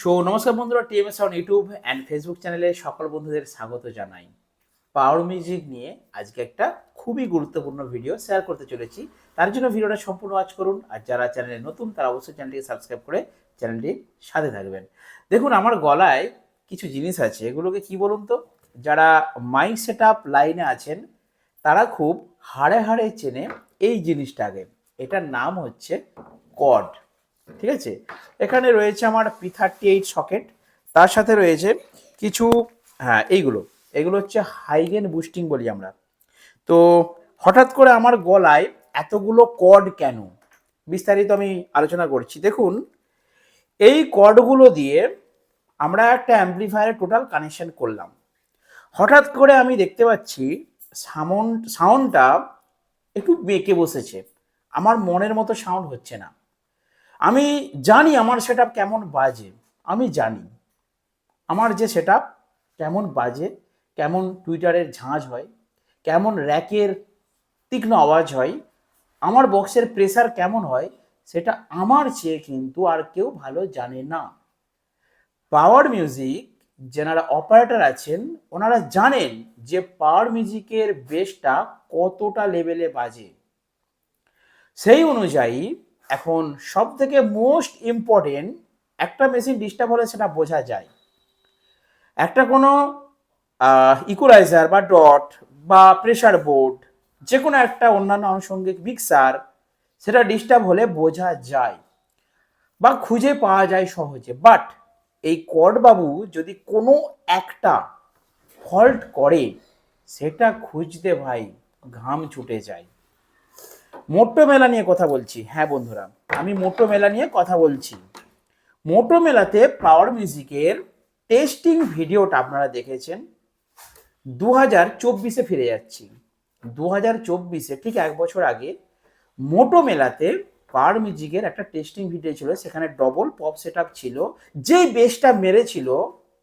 So নমস্কার বন্ধুরা TMS on YouTube and Facebook চ্যানেলে সকল বন্ধুদের স্বাগত জানাই। পাওয়ার মিউজিক নিয়ে আজকে একটা খুবই গুরুত্বপূর্ণ ভিডিও শেয়ার করতে চলেছি। তার জন্য ভিডিওটা সম্পূর্ণ ওয়াচ করুন আর যারা চ্যানেলে নতুন, তারা অবশ্যই চ্যানেলটিকে সাবস্ক্রাইব করে চ্যানেলটির সাথে থাকবেন। দেখুন, আমার গলায় কিছু জিনিস আছে, এগুলোকে কি বলুন তো? যারা মাইক সেট আপ লাইনে আছেন, তারা খুব হাড়ে হাড়ে চেনে এই জিনিসটাকে। এটার নাম হচ্ছে কড ঠিক আছে? এখানে রয়েছে আমার পি থার্টি এইট সকেট তার সাথে রয়েছে কিছু হ্যাঁ এইগুলো। এগুলো হচ্ছে হাইগেন বুস্টিং বলি আমরা। তো হঠাৎ করে আমার গলায় এতগুলো কর্ড কেন? বিস্তারিত আমি আলোচনা করছি। দেখুন, এই কর্ডগুলো দিয়ে আমরা একটা অ্যাম্পলিফায়ারের টোটাল কানেকশন করলাম। হঠাৎ করে আমি দেখতে পাচ্ছি সাউন্ড সাউন্ডটা একটু বেঁকে বসেছে। আমার মনের মতো সাউন্ড হচ্ছে না। আমি জানি আমার সেট কেমন বাজে, আমি জানি। আমার যে সেট কেমন বাজে, কেমন টুইটারের ঝাঁঝ হয়, কেমন র্যাকের তীক্ষ্ণ আওয়াজ হয়, আমার বক্সের প্রেসার কেমন হয়, সেটা আমার চেয়ে কিন্তু আর কেউ ভালো জানে না। পাওয়ার মিউজিক যেনারা অপারেটর আছেন, ওনারা জানেন যে পাওয়ার মিউজিকের বেসটা কতটা লেভেলে বাজে। সেই অনুযায়ী এখন সব থেকে মোস্ট ইম্পর্টেন্ট একটা মেশিন ডিস্টার্ব হলে সেটা বোঝা যায়। একটা কোনো ইকুলাইজার বা ডট বা প্রেশার বোর্ড যে কোনো একটা অন্যান্য আনুষঙ্গিক মিক্সার সেটা ডিস্টার্ব হলে বোঝা যায় বা খুঁজে পাওয়া যায় সহজে। বাট এই বাবু যদি কোনো একটা ফল্ট করে, সেটা খুঁজতে ভাই ঘাম ছুটে যায়। মোটো মেলা নিয়ে কথা বলছি। হ্যাঁ বন্ধুরা, আমি মোটো মেলা নিয়ে কথা বলছি। মোটো মেলাতে পাওয়ার মিউজিকের টেস্টিং ভিডিওটা আপনারা দেখেছেন। দু হাজার চব্বিশে ফিরে যাচ্ছি। দু হাজার চব্বিশে, ঠিক এক বছর আগে, মোটো মেলাতে পাওয়ার মিউজিকের একটা টেস্টিং ভিডিও ছিল। সেখানে ডবল পপ সেট ছিল। যেই বেসটা মেরেছিল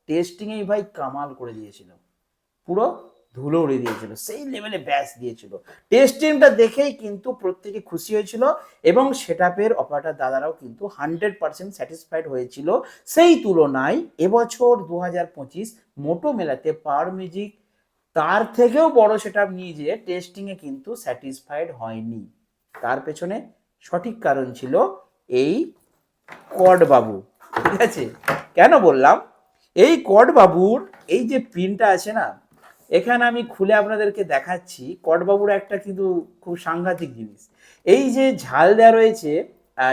টেস্টিংয়েই ভাই কামাল করে দিয়েছিল। পুরো ধুলো উড়ে দিয়েছিল, সেই লেভেলে ব্যাস দিয়েছিল। টেস্টিংটা দেখেই কিন্তু প্রত্যেকে খুশি হয়েছিল এবং সেটাপের অপারেটার দাদারাও কিন্তু হান্ড্রেড পার্সেন্ট স্যাটিসফাইড হয়েছিল। সেই তুলনায় এবছর দু হাজার পঁচিশ মোটো মেলাতে পাওয়ার মিউজিক তার থেকেও বড় সেটা নিয়ে যেয়ে টেস্টিংয়ে কিন্তু স্যাটিসফাইড হয়নি। তার পেছনে সঠিক কারণ ছিল এই বাবু, ঠিক আছে? কেন বললাম? এই বাবুর এই যে পিনটা আছে না এখানে আমি খুলে আপনাদেরকে দেখাচ্ছি, কটবাবুর একটা কিন্তু খুব সাংঘাতিক জিনিস। এই যে ঝাল দেওয়া রয়েছে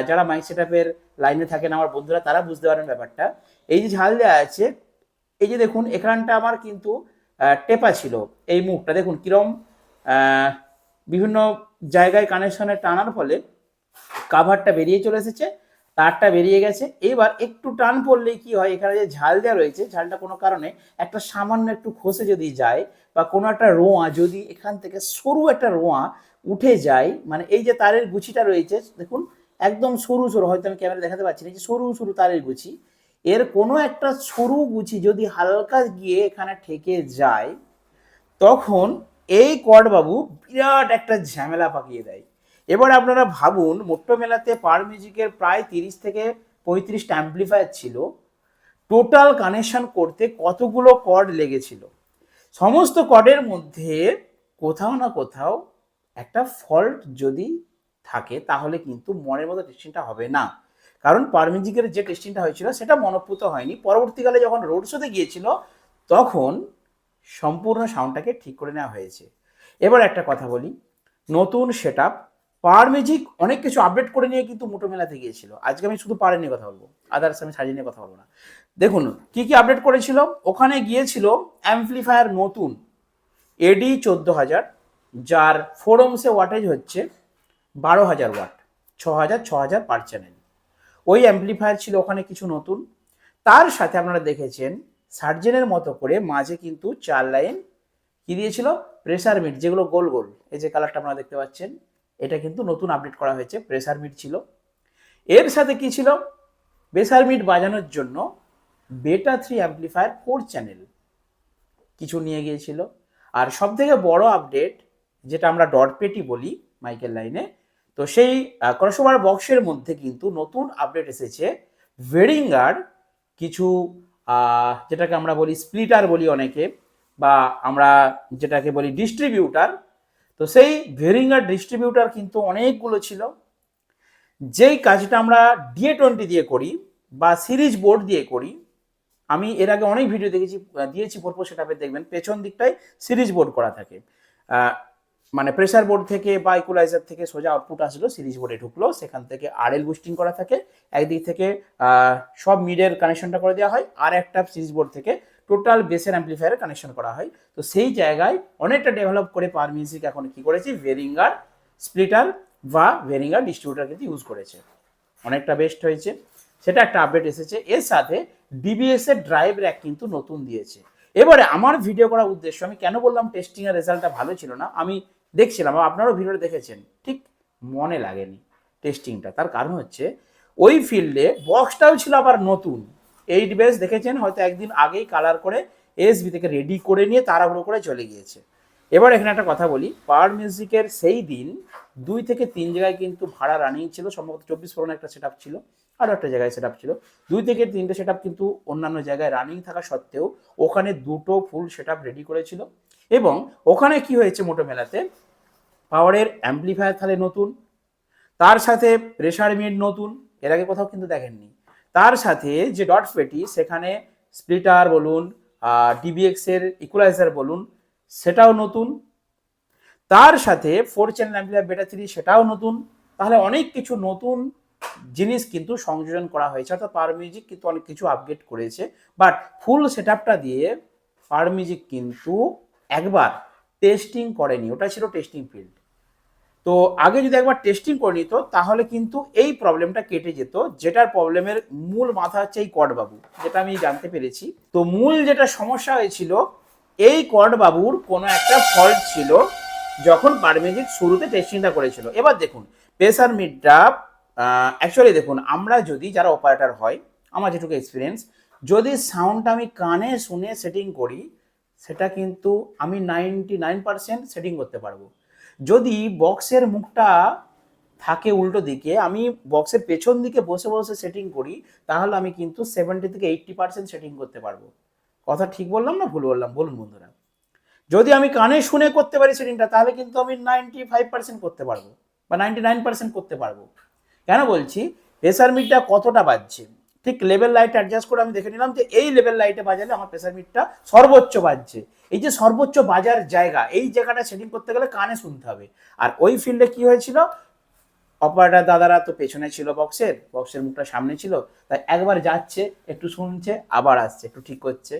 যারা মাইক সেটআপের লাইনে থাকেন আমার বন্ধুরা, তারা বুঝতে পারেন ব্যাপারটা। এই যে ঝাল দেওয়া আছে, এই যে দেখুন, এখানটা আমার কিন্তু টেপা ছিল এই মুখটা। দেখুন, কিরম বিভিন্ন জায়গায় কানেকশনে টানার ফলে কাভারটা বেরিয়ে চলে এসেছে। তারটা বেরিয়ে গেছে। এবার একটু টান পড়লেই কি হয়? এখানে যে ঝাল দেওয়া রয়েছে, ঝালটা কোনো কারণে একটা সামান্য একটু খসে যদি যায় বা কোনো একটা রোঁয়া যদি এখান থেকে সরু একটা রোঁয়া উঠে যায় মানে এই যে তারের গুছিটা রয়েছে, দেখুন, একদম সরু সরু, হয়তো আমি ক্যামেরা দেখাতে পাচ্ছি না যে সরু সরু তারের গুছি, এর কোনো একটা সরু গুছি যদি হালকা গিয়ে এখানে ঠেকে যায়, তখন এই কটবাবু বিরাট একটা ঝামেলা পাকিয়ে দেয়। এবার আপনারা ভাবুন, মোট্টো মেলাতে পার মিউজিকের প্রায় তিরিশ থেকে পঁয়ত্রিশটা অ্যাম্পলিফায়ার ছিল। টোটাল কানেকশন করতে কতগুলো কর্ড লেগেছিল? সমস্ত কর্ডের মধ্যে কোথাও না কোথাও একটা ফল্ট যদি থাকে, তাহলে কিন্তু মনের মতো টেস্টিংটা হবে না। কারণ পারমিউজিকের যে টেস্টিংটা হয়েছিল, সেটা মনোপুত হয়নি। পরবর্তীকালে যখন রোড শোতে গিয়েছিল, তখন সম্পূর্ণ সাউন্ডটাকে ঠিক করে নেওয়া হয়েছে। এবার একটা কথা বলি। নতুন সেট পাওয়ার ম্যাজিক অনেক কিছু আপডেট করে নিয়ে কিন্তু মোটো মেলাতে গিয়েছিল। আজকে আমি শুধু পাওয়ার নিয়ে কথা বলব। আদার্স আমি সাজিয়ে নিয়ে কথা বলব না। দেখুন, কি কি আপডেট করেছিল ওখানে গিয়েছিল অ্যাম্পলিফায়ার নতুন এডি চোদ্দ হাজার, যার ফোরমসে ওয়াটেজ হচ্ছে বারো হাজার ওয়াট ছ হাজার ছ হাজার পার চ্যানেল ওই অ্যাম্পলিফায়ার ছিল ওখানে কিছু নতুন। তার সাথে আপনারা দেখেছেন সার্জেনের মতো করে মাঝে কিন্তু চার লাইন কি দিয়েছিল? প্রেসার মিট যেগুলো গোল গোল, এই যে কালারটা আপনারা দেখতে পাচ্ছেন। এটা কিন্তু নতুন আপডেট করা হয়েছে প্রেসার মিট ছিল। এর সাথে কি ছিল? প্রেসার মিট বাজানোর জন্য বেটা থ্রি অ্যাম্পলিফায়ার ফোর চ্যানেল কিছু নিয়ে গিয়েছিল। আর সব থেকে বড় আপডেট যেটা আমরা ডট পেটি বলি মাইকেল লাইনে তো সেই ক্রসওভার বক্সের মধ্যে কিন্তু নতুন আপডেট এসেছে। ভেরিঙ্গার কিছু যেটাকে আমরা বলি স্প্লিটার বলি অনেকে, বা আমরা যেটাকে বলি ডিস্ট্রিবিউটার তো সেই ভেরিঙ্গার ডিস্ট্রিবিউটার কিন্তু অনেকগুলো ছিল। যেই কাজটা আমরা ডিএ টোয়েন্টি দিয়ে করি বা সিরিজ বোর্ড দিয়ে করি, আমি এর আগে অনেক ভিডিও দেখেছি দিয়েছি পরপর সেটাপে দেখবেন পেছন দিকটায় সিরিজ বোর্ড করা থাকে। মানে প্রেসার বোর্ড থেকে বা ইকুলাইজার থেকে সোজা আউটপুট আসলো সিরিজ বোর্ডে ঢুকলো, সেখান থেকে আরএল বুস্টিং করা থাকে। একদিক থেকে সব মিডের কানেকশনটা করে দেওয়া হয়, আর একটা সিরিজ বোর্ড থেকে টোটাল বেসের অ্যাম্পলিফায়ারের কানেকশন করা হয়। তো সেই জায়গায় অনেকটা ডেভেলপ করে পাওয়ার মিউজিক এখন কি করেছে? ভেরিঙ্গার স্প্লিটার বা ভেরিঙ্গার ডিস্ট্রিবিউটার কিন্তু ইউজ করেছে। অনেকটা বেস্ট হয়েছে। সেটা একটা আপডেট এসেছে। এর সাথে ডিবিএস এর ড্রাইভ র্যাক কিন্তু নতুন দিয়েছে। এবারে আমার ভিডিও করার উদ্দেশ্য, আমি কেন বললাম টেস্টিং এর রেজাল্টটা ভালো ছিল না? আমি দেখছিলাম, আপনারাও ভিডিওটা দেখেছেন। ঠিক মনে লাগেনি টেস্টিংটা তার কারণ হচ্ছে ওই ফিল্ডে বক্সটাও ছিল আবার নতুন। এইট বেস দেখেছেন, হয়তো একদিন আগেই কালার করে এসবি থেকে রেডি করে নিয়ে তাড়াহুড়ো করে চলে গিয়েছে। এবার এখানে একটা কথা বলি পাওয়ার মিউজিকের সেই দিন দুই থেকে তিন জায়গায় কিন্তু ভাড়া রানিং ছিল, সম্ভবত চব্বিশ পরগনা একটা সেট ছিল আরও একটা জায়গায় সেট ছিল। দুই থেকে তিনটে সেট কিন্তু অন্যান্য জায়গায় রানিং থাকা সত্ত্বেও ওখানে দুটো ফুল সেট রেডি করেছিল। এবং ওখানে কি হয়েছে মোটো মেলাতে? পাওয়ারের অ্যাম্পলিফায়ার তাহলে নতুন, তার সাথে প্রেশার মিড নতুন, এর আগে কোথাও কিন্তু দেখেননি। তার সাথে যে ডট পেটি সেখানে স্প্লিটার বলুন ডিবিএক্স এর ইকুলাইজার বলুন, সেটাও নতুন। তার সাথে four channel amplifier beta three সেটাও নতুন। তাহলে অনেক কিছু নতুন জিনিস কিন্তু সংযোজন করা হয়েছে। অর্থাৎ পাওয়ার মিউজিক কিন্তু অনেক কিছু আপগ্রেড করেছে। বাট ফুল সেট দিয়ে পাওয়ার মিউজিক কিন্তু একবার টেস্টিং করেনি। ওটা ছিল টেস্টিং ফিল্ড তো আগে যদি একবার টেস্টিং করে নিত, তাহলে কিন্তু এই প্রবলেমটা কেটে যেত, যেটার প্রবলেমের মূল মাথা হচ্ছে এই কটবাবু যেটা আমি জানতে পেরেছি। তো মূল যেটা সমস্যা হয়েছিল, এই কটবাবুর কোনো একটা ফল্ট ছিল যখন পারমিজিক শুরুতে টেস্টিংটা করেছিল। এবার দেখুন প্রেসার মিটটা অ্যাকচুয়ালি দেখুন, আমরা যদি যারা অপারেটর হয়, আমার যেটুকু এক্সপিরিয়েন্স যদি সাউন্ডটা আমি কানে শুনে সেটিং করি, সেটা কিন্তু আমি নাইনটি নাইন পার্সেন্ট সেটিং করতে পারব। যদি বক্সের মুখটা থাকে উল্টো দিকে, আমি বক্সের পেছন দিকে বসে বসে সেটিং করি, তাহলে আমি কিন্তু সেভেন্টি থেকে এইট্টি পার্সেন্ট সেটিং করতে পারব। কথা ঠিক বললাম না ভুল বললাম? বলুন বন্ধুরা। যদি আমি কানে শুনে করতে পারি সেটিংটা তাহলে কিন্তু আমি নাইনটি ফাইভ পার্সেন্ট করতে পারব বা নাইনটি নাইন পার্সেন্ট করতে পারব। কেন বলছি? প্রেসার মিটটা কতটা বাজছে? ঠিক লেভেল লাইট অ্যাডজাস্ট করে আমি দেখে নিলাম যে এই লেভেল লাইটে বাজালে আমার প্রেসার মিটটা সর্বোচ্চ বাজছে। এই যে সর্বোচ্চ বাজার জায়গা, এই জায়গাটা সেটিং করতে গেলে কানে শুনতে হবে। আর ওই ফিল্ডে কি হয়েছিল? অপারেটার দাদারা তো পেছনে ছিল বক্সের বক্সের মুখটা সামনে ছিল, তাই একবার যাচ্ছে, একটু শুনছে, আবার আসছে, একটু ঠিক করছে।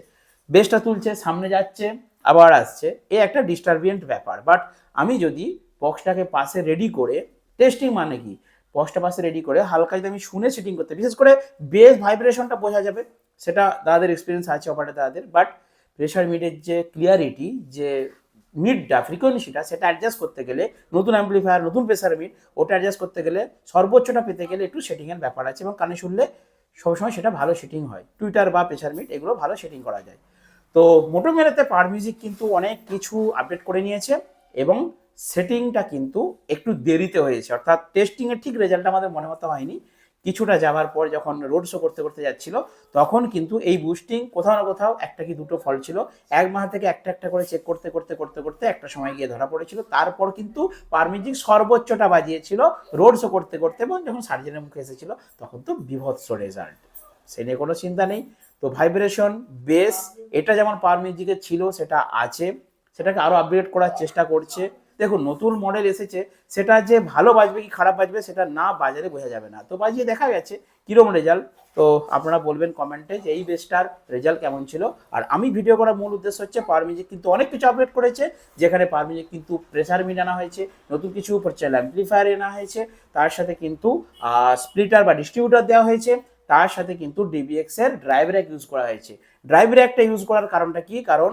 বেসটা তুলছে, সামনে যাচ্ছে, আবার আসছে। এ একটা ডিস্টারবিয়েন্ট ব্যাপার। বাট আমি যদি বক্সটাকে পাশে রেডি করে টেস্টিং মানে কি? বক্সটা পাশে রেডি করে হালকা যদি আমি শুনে সেটিং করতে, বিশেষ করে বেস ভাইব্রেশনটা বোঝা যাবে, সেটা দাদাদের এক্সপিরিয়েন্স আছে অপারেটার দাদাদের বাট প্রেশার মিডের যে ক্লিয়ারিটি যে মিডটা ফ্রিকোয়েন্সিটা সেটা অ্যাডজাস্ট করতে গেলে, নতুন অ্যাম্পলিফায়ার নতুন প্রেসার মিড ওটা অ্যাডজাস্ট করতে গেলে সর্বোচ্চটা পেতে গেলে একটু সেটিংয়ের ব্যাপার আছে, এবং কানে শুনলে সবসময় সেটা ভালো সেটিং হয়। টুইটার বা প্রেশার মিট এগুলো ভালো সেটিং করা যায়। তো মোটো মেলাতে পার মিউজিক কিন্তু অনেক কিছু আপডেট করে নিয়েছে, এবং সেটিংটা কিন্তু একটু দেরিতে হয়েছে। অর্থাৎ টেস্টিংয়ের ঠিক রেজাল্ট আমাদের মনে মতো হয়নি। কিছুটা যাওয়ার পর যখন রোড শো করতে করতে যাচ্ছিল, তখন কিন্তু এই বুস্টিং কোথাও না কোথাও একটা কি দুটো ফল ছিল। এক মাস থেকে একটা একটা করে চেক করতে করতে করতে করতে একটা সময় গিয়ে ধরা পড়েছিল। তারপর কিন্তু পারমিজিক সর্বোচ্চটা বাজিয়েছিল রোড শো করতে করতে এবং যখন সার্জনের মুখে এসেছিল, তখন তো বিভৎস রেজাল্ট সে নিয়ে কোনো চিন্তা নেই। তো ভাইব্রেশন বেস এটা যেমন পাওয়ার মিউজিকের ছিল, সেটা আছে। সেটাকে আরও আপগ্রেড করার চেষ্টা করছে। দেখুন, নতুন মডেল এসেছে, সেটা যে ভালো বাজবে কি খারাপ বাজবে সেটা না বাজারে বোঝা যাবে না। তো বাজিয়ে দেখা গেছে কীরকম রেজাল্ট তো আপনারা বলবেন কমেন্টে যে এই বেসটার রেজাল্ট কেমন ছিল। আর আমি ভিডিও করার মূল উদ্দেশ্য হচ্ছে পাওয়ার মিউজিক কিন্তু অনেক কিছু আপডেট করেছে, যেখানে পাওয়ার মিউজিক কিন্তু প্রেসার মিড আনা হয়েছে, নতুন কিছু হচ্ছে অ্যাম্পলিফায়ার আনা হয়েছে, তার সাথে কিন্তু স্প্লিটার বা ডিস্ট্রিবিউটার দেওয়া হয়েছে, তার সাথে কিন্তু ডিবিএক্স এর ড্রাইভ ইউজ করা হয়েছে। ড্রাইভ র্যাকটা ইউজ করার কারণটা কি? কারণ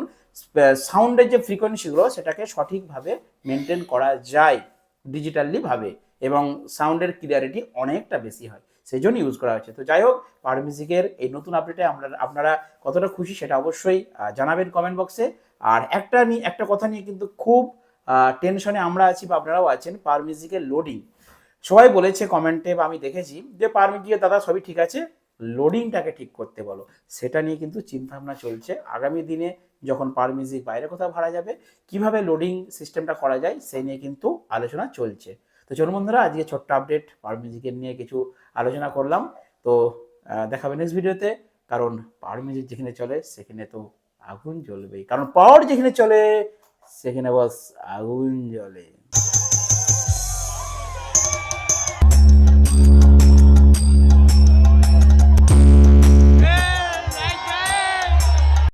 সাউন্ডের যে ফ্রিকোয়েন্সিগুলো সেটাকে সঠিকভাবে মেনটেন করা যায় ডিজিটালি ভাবে এবং সাউন্ডের ক্লিয়ারিটি অনেকটা বেশি হয়। সেই জন্য ইউজ করা হয়েছে। তো যাই হোক পার মিউজিকের এই নতুন আপডেটে আমরা, আপনারা কতটা খুশি সেটা অবশ্যই জানাবেন কমেন্ট বক্সে আর একটা নিয়ে একটা কথা নিয়ে কিন্তু খুব টেনশনে আমরা আছি বা আপনারাও আছেন পার মিউজিকের লোডিং সবাই বলেছে কমেন্টে বা আমি দেখেছি যে পার মিউজিকের দাদা সবই ঠিক আছে লোডিংটাকে ঠিক করতে বলো। সেটা নিয়ে কিন্তু চিন্তাভাবনা চলছে। আগামী দিনে যখন পাওয়ার মিউজিক বাইরে কোথাও ভাড়া যাবে, কীভাবে লোডিং সিস্টেমটা করা যায় সেই নিয়ে কিন্তু আলোচনা চলছে। তো চলুন বন্ধুরা, আজকে ছোট্ট আপডেট পাওয়ার মিউজিকের নিয়ে কিছু আলোচনা করলাম। তো দেখাবে নেক্সট ভিডিওতে কারণ পাওয়ার মিউজিক যেখানে চলে, সেখানে তো আগুন জ্বলবেই। কারণ পাওয়ার যেখানে চলে, সেখানে বস আগুন জ্বলে।